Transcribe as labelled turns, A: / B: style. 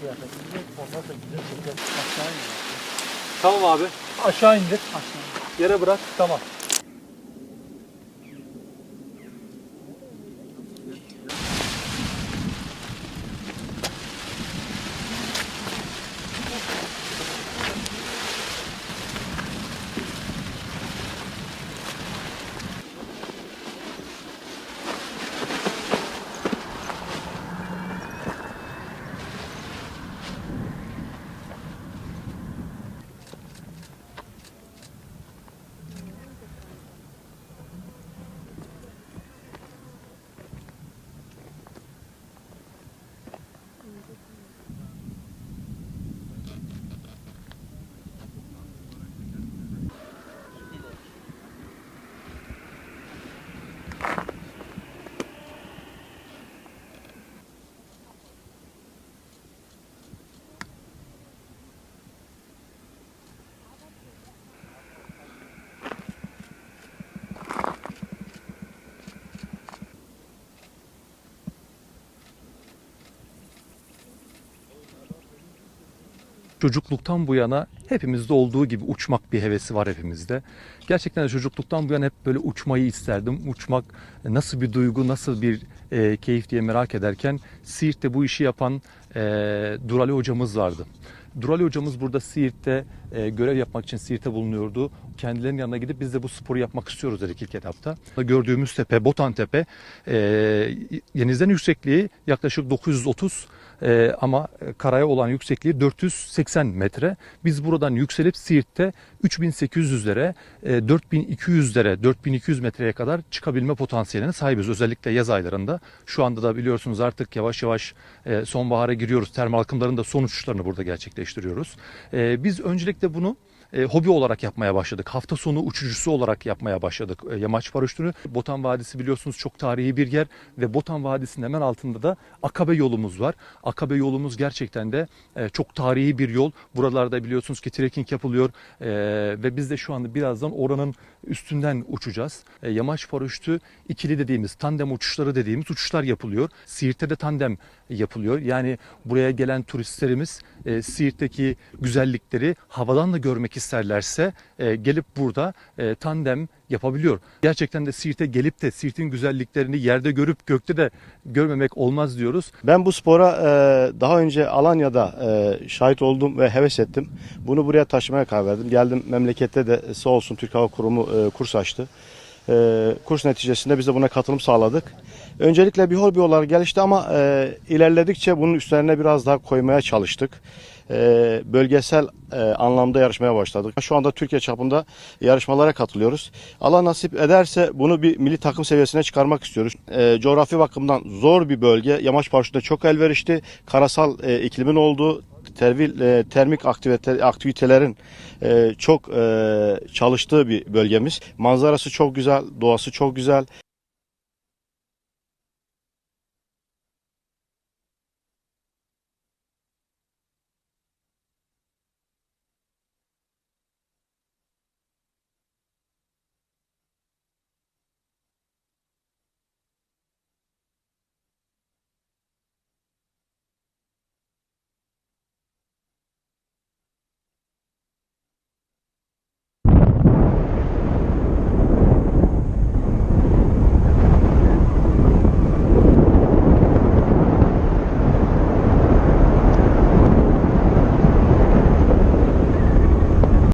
A: kıyafetimizi ondan sonra güzel şekilde aşağı indir.
B: Tamam abi.
A: Aşağı indir. Aşağı.
B: Yere bırak. Tamam. Çocukluktan bu yana hepimizde olduğu gibi uçmak bir hevesi var hepimizde. Gerçekten de çocukluktan bu yana hep böyle uçmayı isterdim. Uçmak nasıl bir duygu, nasıl bir e, keyif diye merak ederken Siirt'te bu işi yapan e, Durali hocamız vardı. Durali hocamız burada Siirt'te e, görev yapmak için Siirt'te bulunuyordu. Kendilerinin yanına gidip biz de bu sporu yapmak istiyoruz dedik ilk etapta. Gördüğümüz tepe Botan Tepe e, denizden yüksekliği yaklaşık 930 e, ama karaya olan yüksekliği 480 metre. Biz buradan yükselip Siirt'te 3800'lere, e, 4200'lere, 4200 metreye kadar çıkabilme potansiyeline sahibiz. Özellikle yaz aylarında. Şu anda da biliyorsunuz artık yavaş yavaş e, sonbahara giriyoruz. Termal akımların da son uçuşlarını burada gerçekleştiriyoruz. E, biz öncelikle bunu e, hobi olarak yapmaya başladık. Hafta sonu uçucusu olarak yapmaya başladık e, yamaç paraşütünü. Botan Vadisi biliyorsunuz çok tarihi bir yer ve Botan Vadisi'nin hemen altında da Akabe yolumuz var. Akabe yolumuz gerçekten de e, çok tarihi bir yol. Buralarda biliyorsunuz ki trekking yapılıyor e, ve biz de şu anda birazdan oranın üstünden uçacağız. E, yamaç paraşütü ikili dediğimiz tandem uçuşları dediğimiz uçuşlar yapılıyor. Siirt'te de tandem yapılıyor. Yani buraya gelen turistlerimiz e, Siirt'teki güzellikleri havadan da görmek isterlerse e, gelip burada e, tandem yapabiliyor. Gerçekten de Siirt'e gelip de Siirt'in güzelliklerini yerde görüp gökte de görmemek olmaz diyoruz.
C: Ben bu spora e, daha önce Alanya'da e, şahit oldum ve heves ettim. Bunu buraya taşımaya karar verdim. Geldim memlekette de sağ olsun Türk Hava Kurumu e, kurs açtı. E, kurs neticesinde biz de buna katılım sağladık. Öncelikle bir hobi olarak gelişti ama e, ilerledikçe bunun üstlerine biraz daha koymaya çalıştık. E, bölgesel e, anlamda yarışmaya başladık. Şu anda Türkiye çapında yarışmalara katılıyoruz. Allah nasip ederse bunu bir milli takım seviyesine çıkarmak istiyoruz. E, coğrafi bakımdan zor bir bölge. Yamaç paraşütüne çok elverişli. Karasal e, iklimin olduğu tervil, e, termik aktivite, aktivitelerin e, çok e, çalıştığı bir bölgemiz. Manzarası çok güzel, doğası çok güzel.